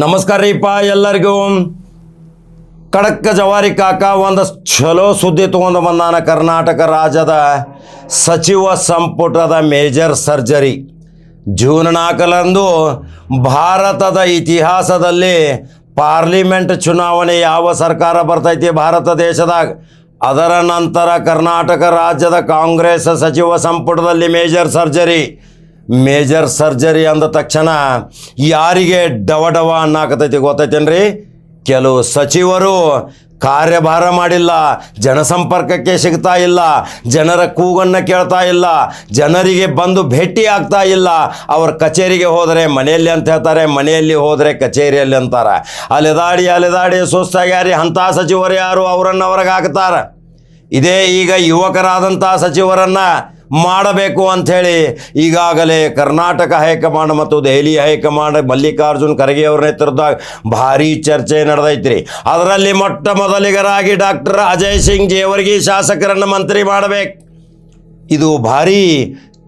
ನಮಸ್ಕಾರ ರೀಪ ಎಲ್ಲರಿಗೂ. ಕಡಕ್ಕ ಜವಾರಿ ಕಾಕ ಒಂದು ಚಲೋ ಸುದ್ದಿ ತಗೊಂಡು ಬಂದಾನ ಕರ್ನಾಟಕ ರಾಜ್ಯದ ಸಚಿವ ಸಂಪುಟದ ಮೇಜರ್ ಸರ್ಜರಿ. ಜೂನ್ ನಾಲ್ಕರಂದು ಭಾರತದ ಇತಿಹಾಸದಲ್ಲಿ ಪಾರ್ಲಿಮೆಂಟ್ ಚುನಾವಣೆ ಯಾವ ಸರ್ಕಾರ ಬರ್ತೈತಿ ಭಾರತ ದೇಶದಾಗ. ಅದರ ನಂತರ ಕರ್ನಾಟಕ ರಾಜ್ಯದ ಕಾಂಗ್ರೆಸ್ ಸಚಿವ ಸಂಪುಟದಲ್ಲಿ ಮೇಜರ್ ಸರ್ಜರಿ. ಮೇಜರ್ ಸರ್ಜರಿ ಅಂದ ತಕ್ಷಣ ಯಾರಿಗೆ ಡವ ಡವ ಅನ್ನಾಕತೈತಿ ಗೊತ್ತೈತೇನ್ರಿ? ಕೆಲವು ಸಚಿವರು ಕಾರ್ಯಭಾರ ಮಾಡಿಲ್ಲ, ಜನಸಂಪರ್ಕಕ್ಕೆ ಸಿಗ್ತಾ ಇಲ್ಲ, ಜನರ ಕೂಗನ್ನು ಕೇಳ್ತಾ ಇಲ್ಲ, ಜನರಿಗೆ ಬಂದು ಭೇಟಿ ಆಗ್ತಾ ಇಲ್ಲ. ಅವ್ರ ಕಚೇರಿಗೆ ಹೋದರೆ ಮನೆಯಲ್ಲಿ ಅಂತ ಹೇಳ್ತಾರೆ, ಮನೆಯಲ್ಲಿ ಹೋದರೆ ಕಚೇರಿಯಲ್ಲಿ ಅಂತಾರೆ. ಅಲೆದಾಡಿ ಅಲೆದಾಡಿ ಸುಸ್ತಾಗ್ಯಾರಿ, ಅಂಥ ಸಚಿವರು ಯಾರು? ಅವರನ್ನು ಅವ್ರಿಗೆ ಹಾಕ್ತಾರೆ. ಇದೇ ಈಗ ಯುವಕರಾದಂಥ ಸಚಿವರನ್ನು ಮಾಡಬೇಕು ಅಂಥೇಳಿ ಈಗಾಗಲೇ ಕರ್ನಾಟಕ ಹೈಕಮಾಂಡ್ ಮತ್ತು ದೆಹಲಿ ಹೈಕಮಾಂಡ್ ಮಲ್ಲಿಕಾರ್ಜುನ್ ಖರ್ಗೆ ಅವರ ನೇತೃತ್ವದಾಗ ಭಾರಿ ಚರ್ಚೆ ನಡೆದೈತ್ರಿ. ಅದರಲ್ಲಿ ಮೊಟ್ಟ ಮೊದಲಿಗರಾಗಿ ಡಾಕ್ಟರ್ ಅಜಯ್ ಸಿಂಗ್ ಜೇವರ್ಗಿ ಶಾಸಕರನ್ನು ಮಂತ್ರಿ ಮಾಡಬೇಕು. ಇದು ಭಾರಿ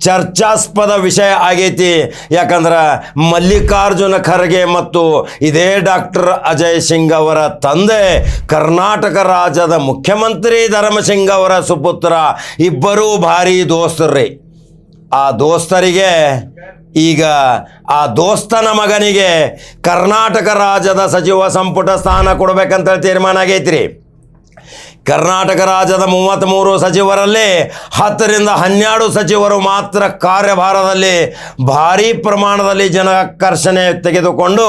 ಚರ್ಚಾಸ್ಪದ ವಿಷಯ ಆಗೈತಿ. ಯಾಕಂದ್ರೆ ಮಲ್ಲಿಕಾರ್ಜುನ ಖರ್ಗೆ ಮತ್ತು ಇದೇ ಡಾಕ್ಟರ್ ಅಜಯ್ ಸಿಂಗ್ ಅವರ ತಂದೆ, ಕರ್ನಾಟಕ ರಾಜ್ಯದ ಮುಖ್ಯಮಂತ್ರಿ ಧರ್ಮಸಿಂಗ್ ಅವರ ಸುಪುತ್ರ ಇಬ್ಬರೂ ಭಾರಿ ದೋಸ್ತರ್ರಿ. ಆ ದೋಸ್ತರಿಗೆ ಈಗ ಆ ದೋಸ್ತನ ಮಗನಿಗೆ ಕರ್ನಾಟಕ ರಾಜ್ಯದ ಸಚಿವ ಸಂಪುಟ ಸ್ಥಾನ ಕೊಡ್ಬೇಕಂತ ತೀರ್ಮಾನ ಆಗೈತ್ರಿ. ಕರ್ನಾಟಕ ರಾಜ್ಯದ ಮೂವತ್ತ್ಮೂರು ಸಚಿವರಲ್ಲಿ ಹತ್ತರಿಂದ ಹನ್ನೆರಡು ಸಚಿವರು ಮಾತ್ರ ಕಾರ್ಯಭಾರದಲ್ಲಿ ಭಾರೀ ಪ್ರಮಾಣದಲ್ಲಿ ಜನಾಕರ್ಷಣೆ ತೆಗೆದುಕೊಂಡು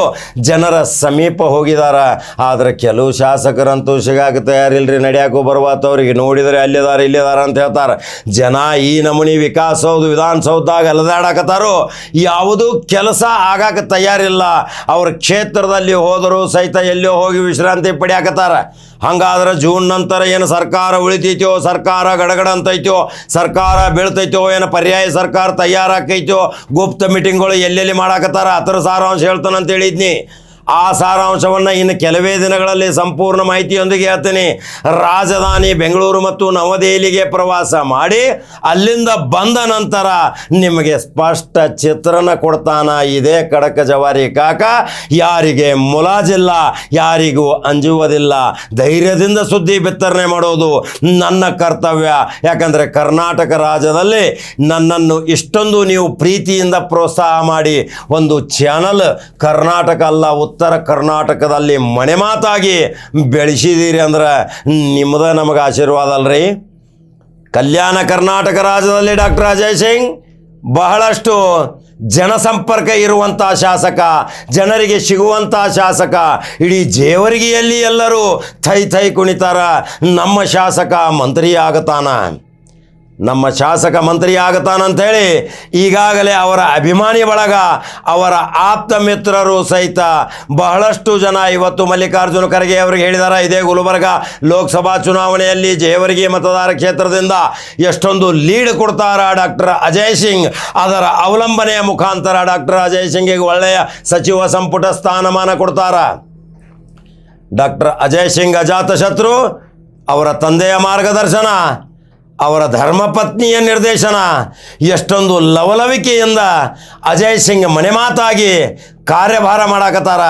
ಜನರ ಸಮೀಪ ಹೋಗಿದ್ದಾರೆ. ಆದರೆ ಕೆಲವು ಶಾಸಕರಂತೂ ಸಿಗಾಕ ತಯಾರಿಲ್ರಿ, ನಡ್ಯಾಕೂ ಬರುವಂಥವ್ರಿಗೆ ನೋಡಿದರೆ ಅಲ್ಲಿದಾರ ಇಲ್ಲಿದಾರ ಅಂತ ಹೇಳ್ತಾರೆ. ಜನ ಈ ನಮೂನಿ ವಿಕಾಸೌಧ ವಿಧಾನಸೌಧದಾಗ ಅಲದಾಡಕತ್ತಾರೋ, ಯಾವುದೂ ಕೆಲಸ ಆಗಾಕ ತಯಾರಿಲ್ಲ. ಅವ್ರ ಕ್ಷೇತ್ರದಲ್ಲಿ ಹೋದರೂ ಸಹಿತ ಎಲ್ಲೋ ಹೋಗಿ ವಿಶ್ರಾಂತಿ ಪಡ್ಯಾಕತ್ತಾರ. ಹಂಗಾದ್ರೆ ಜೂನ್ ನಂತರ ಏನು ಸರ್ಕಾರ ಉಳಿತೈತೋ, ಸರ್ಕಾರ ಗಡಗಡ ಅಂತೈತೋ ಸರ್ಕಾರ ಬೀಳ್ತೈತೋ, ಏನು ಪರ್ಯಾಯ ಸರ್ಕಾರ ತಯಾರಾಕೈತೋ, ಗುಪ್ತ ಮೀಟಿಂಗ್ಗಳು ಎಲ್ಲೆಲ್ಲಿ ಮಾಡಾಕತ್ತಾರ? ಅದರ ಸಾರಾಂಶ ಹೇಳ್ತಾನಂತ ಹೇಳಿದ್ನಿ. ಆ ಸಾರಾಂಶವನ್ನು ಇನ್ನು ಕೆಲವೇ ದಿನಗಳಲ್ಲಿ ಸಂಪೂರ್ಣ ಮಾಹಿತಿಯೊಂದಿಗೆ ಹೇಳ್ತೀನಿ. ರಾಜಧಾನಿ ಬೆಂಗಳೂರು ಮತ್ತು ನವದೆಹಲಿಗೆ ಪ್ರವಾಸ ಮಾಡಿ ಅಲ್ಲಿಂದ ಬಂದ ನಂತರ ನಿಮಗೆ ಸ್ಪಷ್ಟ ಚಿತ್ರಣ ಕೊಡ್ತಾನ ಇದೇ ಕಡಕ ಜವಾರಿ ಕಾಕ. ಯಾರಿಗೆ ಮುಲಾಜಿಲ್ಲ, ಯಾರಿಗೂ ಅಂಜುವುದಿಲ್ಲ. ಧೈರ್ಯದಿಂದ ಸುದ್ದಿ ಬಿತ್ತರಣೆ ಮಾಡೋದು ನನ್ನ ಕರ್ತವ್ಯ. ಯಾಕಂದರೆ ಕರ್ನಾಟಕ ರಾಜ್ಯದಲ್ಲಿ ನನ್ನನ್ನು ಇಷ್ಟೊಂದು ನೀವು ಪ್ರೀತಿಯಿಂದ ಪ್ರೋತ್ಸಾಹ ಮಾಡಿ ಒಂದು ಚಾನಲ್ ಕರ್ನಾಟಕ ಅಲ್ಲ ಉತ್ತರ ಕರ್ನಾಟಕದಲ್ಲಿ ಮನೆ ಮಾತಾಗಿ ಬೆಳೆಸಿದ್ದೀರಿ ಅಂದ್ರೆ ನಿಮ್ಮದ ನಮಗೆ ಆಶೀರ್ವಾದ ಅಲ್ರಿ? ಕಲ್ಯಾಣ ಕರ್ನಾಟಕ ರಾಜ್ಯದಲ್ಲಿ ಡಾಕ್ಟರ್ ಅಜಯ್ ಸಿಂಗ್ ಬಹಳಷ್ಟು ಜನಸಂಪರ್ಕ ಇರುವಂಥ ಶಾಸಕ, ಜನರಿಗೆ ಸಿಗುವಂಥ ಶಾಸಕ, ಇಡೀ ಜೇವರಿಗೆಯಲ್ಲಿ ಎಲ್ಲರೂ ಥೈ ಥೈ ಕುಣಿತಾರ ನಮ್ಮ ಶಾಸಕ ಮಂತ್ರಿ ಆಗತಾನ ನಮ್ಮ ಶಾಸಕ ಮಂತ್ರಿ ಆಗತಾನಂಥೇಳಿ ಈಗಾಗಲೇ ಅವರ ಅಭಿಮಾನಿ ಬಳಗ, ಅವರ ಆಪ್ತ ಮಿತ್ರರು ಸಹಿತ ಬಹಳಷ್ಟು ಜನ ಇವತ್ತು ಮಲ್ಲಿಕಾರ್ಜುನ ಖರ್ಗೆ ಅವರಿಗೆ ಹೇಳಿದ್ದಾರೆ ಇದೇ ಗುಲ್ಬರ್ಗ ಲೋಕಸಭಾ ಚುನಾವಣೆಯಲ್ಲಿ ಜೇವರ್ಗಿ ಮತದಾರ ಕ್ಷೇತ್ರದಿಂದ ಎಷ್ಟೊಂದು ಲೀಡ್ ಕೊಡ್ತಾರ ಡಾಕ್ಟರ್ ಅಜಯ್ ಸಿಂಗ್. ಅದರ ಅವಲಂಬನೆಯ ಮುಖಾಂತರ ಡಾಕ್ಟರ್ ಅಜಯ್ ಸಿಂಗಿಗೆ ಒಳ್ಳೆಯ ಸಚಿವ ಸಂಪುಟ ಸ್ಥಾನಮಾನ ಕೊಡ್ತಾರ. ಡಾಕ್ಟರ್ ಅಜಯ್ ಸಿಂಗ್ ಅಜಾತಶತ್ರು, ಅವರ ತಂದೆಯ ಮಾರ್ಗದರ್ಶನ. ಅವರ ಧರ್ಮಪತ್ನಿಯ ನಿರ್ದೇಶನ. ಎಷ್ಟೊಂದು ಲವಲವಿಕೆಯಿಂದ ಅಜಯ್ ಸಿಂಗ್ ಮನೆ ಮಾತಾಗಿ ಕಾರ್ಯಭಾರ ಮಾಡಾಕತ್ತಾರ.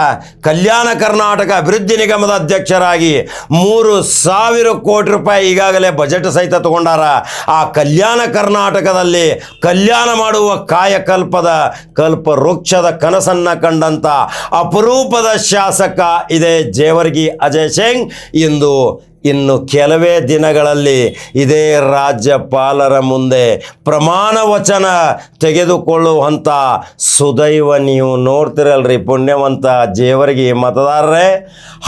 ಕಲ್ಯಾಣ ಕರ್ನಾಟಕ ಅಭಿವೃದ್ಧಿ ನಿಗಮದ ಅಧ್ಯಕ್ಷರಾಗಿ ಮೂರು ಸಾವಿರ ಕೋಟಿ ರೂಪಾಯಿ ಈಗಾಗಲೇ ಬಜೆಟ್ ಸಹಿತ ತಗೊಂಡಾರ. ಆ ಕಲ್ಯಾಣ ಕರ್ನಾಟಕದಲ್ಲಿ ಕಲ್ಯಾಣ ಮಾಡುವ ಕಾಯಕಲ್ಪದ ಕಲ್ಪ ವೃಕ್ಷದ ಕನಸನ್ನು ಕಂಡಂಥ ಅಪರೂಪದ ಶಾಸಕ ಇದೆ ಜೇವರ್ಗಿ ಅಜಯ್ ಸಿಂಗ್ ಇಂದು ಇನ್ನು ಕೆಲವೇ ದಿನಗಳಲ್ಲಿ ಇದೇ ರಾಜ್ಯಪಾಲರ ಮುಂದೆ ಪ್ರಮಾಣ ವಚನ ತೆಗೆದುಕೊಳ್ಳುವಂಥ ಸುದೈವ ನೀವು ನೋಡ್ತಿರಲ್ರಿ ಪುಣ್ಯವಂತ ಜೇವರಿಗೆ ಮತದಾರರೇ.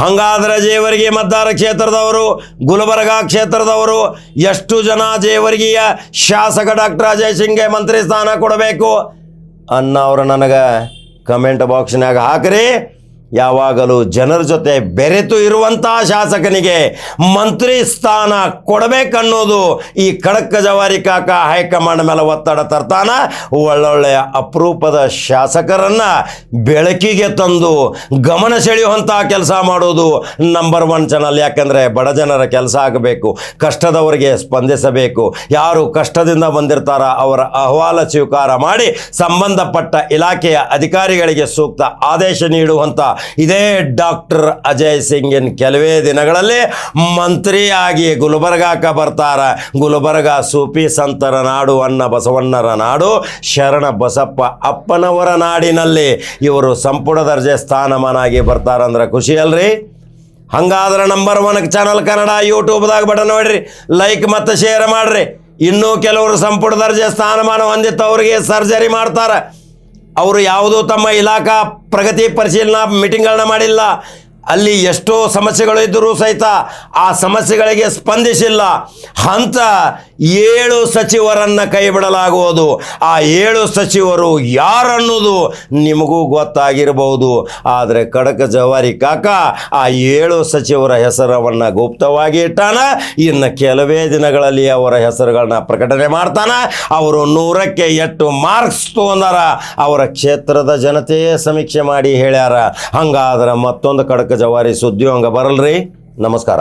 ಹಂಗಾದ್ರೆ ಜೇವರಿಗೆ ಮತದಾರ ಕ್ಷೇತ್ರದವರು, ಗುಲ್ಬರ್ಗ ಕ್ಷೇತ್ರದವರು, ಎಷ್ಟು ಜನ ಜೇವರ್ಗಿಯ ಶಾಸಕ ಡಾಕ್ಟರ್ ಅಜಯ್ ಸಿಂಗ್ಗೆ ಮಂತ್ರಿ ಸ್ಥಾನ ಕೊಡಬೇಕು ಅನ್ನೋರು ನನಗೆ ಕಮೆಂಟ್ ಬಾಕ್ಸ್ನಾಗ ಹಾಕ್ರಿ. ಯಾವಾಗಲೂ ಜನರ ಜೊತೆ ಬೆರೆತು ಇರುವಂತಹ ಶಾಸಕನಿಗೆ ಮಂತ್ರಿ ಸ್ಥಾನ ಕೊಡಬೇಕನ್ನೋದು ಈ ಕಡಕ ಜವಾರಿ ಕಾಕ ಹೈಕಮಾಂಡ್ ಮೇಲೆ ಒತ್ತಡ ತರ್ತಾನ. ಒಳ್ಳೊಳ್ಳೆಯ ಅಪರೂಪದ ಶಾಸಕರನ್ನ ಬೆಳಕಿಗೆ ತಂದು ಗಮನ ಸೆಳೆಯುವಂತಹ ಕೆಲಸ ಮಾಡೋದು ನಂಬರ್ ಒನ್ ಚಾನಲ್ ಯಾಕಂದರೆ ಬಡ ಜನರ ಕೆಲಸ ಆಗಬೇಕು, ಕಷ್ಟದವರಿಗೆ ಸ್ಪಂದಿಸಬೇಕು. ಯಾರು ಕಷ್ಟದಿಂದ ಬಂದಿರ್ತಾರ ಅವರ ಅಹವಾಲ ಸ್ವೀಕಾರ ಮಾಡಿ ಸಂಬಂಧಪಟ್ಟ ಇಲಾಖೆಯ ಅಧಿಕಾರಿಗಳಿಗೆ ಸೂಕ್ತ ಆದೇಶ ನೀಡುವಂಥ ಇದೇ ಡಾಕ್ಟರ್ ಅಜಯ್ ಸಿಂಗ್ ಇನ್ ಕೆಲವೇ ದಿನಗಳಲ್ಲಿ ಮಂತ್ರಿಯಾಗಿ ಗುಲ್ಬರ್ಗಾಕ ಬರ್ತಾರ. ಗುಲ್ಬರ್ಗ ಸೂಫಿ ಸಂತರ ನಾಡು ಅನ್ನ ಬಸವಣ್ಣರ ನಾಡು, ಶರಣ ಬಸಪ್ಪ ಅಪ್ಪನವರ ನಾಡಿನಲ್ಲಿ ಇವರು ಸಂಪುಟ ದರ್ಜೆ ಸ್ಥಾನಮಾನ ಆಗಿ ಬರ್ತಾರಂದ್ರೆ ಖುಷಿ ಅಲ್ರಿ? ಹಂಗಾದ್ರೆ ನಂಬರ್ ಒನ್ ಚಾನಲ್ ಕನ್ನಡ ಯೂಟ್ಯೂಬ್ದಾಗ ಬಟನ್ ನೋಡ್ರಿ ಲೈಕ್ ಮತ್ತು ಶೇರ್ ಮಾಡ್ರಿ. ಇನ್ನೂ ಕೆಲವರು ಸಂಪುಟ ದರ್ಜೆ ಸ್ಥಾನಮಾನ ಹೊಂದಿತ್ತು ಅವರಿಗೆ ಸರ್ಜರಿ ಮಾಡ್ತಾರೆ. ಅವರು ಯಾವುದೋ ತಮ್ಮ ಇಲಾಖಾ ಪ್ರಗತಿ ಪರಿಶೀಲನಾ ಮೀಟಿಂಗ್ಗಳನ್ನ ಮಾಡಿಲ್ಲ. ಅಲ್ಲಿ ಎಷ್ಟೋ ಸಮಸ್ಯೆಗಳು ಇದ್ದರೂ ಸಹಿತ ಆ ಸಮಸ್ಯೆಗಳಿಗೆ ಸ್ಪಂದಿಸಿಲ್ಲ. ಅಂತ ಏಳು ಸಚಿವರನ್ನು ಕೈ ಬಿಡಲಾಗುವುದು ಆ ಏಳು ಸಚಿವರು ಯಾರನ್ನೋದು ನಿಮಗೂ ಗೊತ್ತಾಗಿರಬಹುದು. ಆದರೆ ಕಡಕ ಜವಾರಿ ಕಾಕ ಆ ಏಳು ಸಚಿವರ ಹೆಸರವನ್ನು ಗುಪ್ತವಾಗಿ ಇಟ್ಟಾನ. ಇನ್ನು ಕೆಲವೇ ದಿನಗಳಲ್ಲಿ ಅವರ ಹೆಸರುಗಳನ್ನ ಪ್ರಕಟಣೆ ಮಾಡ್ತಾನ. ಅವರು ನೂರಕ್ಕೆ ಎಷ್ಟು ಮಾರ್ಕ್ಸ್ ತೊಗೊಂಡಾರ. ಅವರ ಕ್ಷೇತ್ರದ ಜನತೆಯೇ ಸಮೀಕ್ಷೆ ಮಾಡಿ ಹೇಳ್ಯಾರ. ಹಂಗಾದ್ರೆ ಮತ್ತೊಂದು ಕಡಕ ಜವಾರಿ ಸುದ್ದಿ ಹಂಗೆ ಬರಲ್ರಿ. ನಮಸ್ಕಾರ.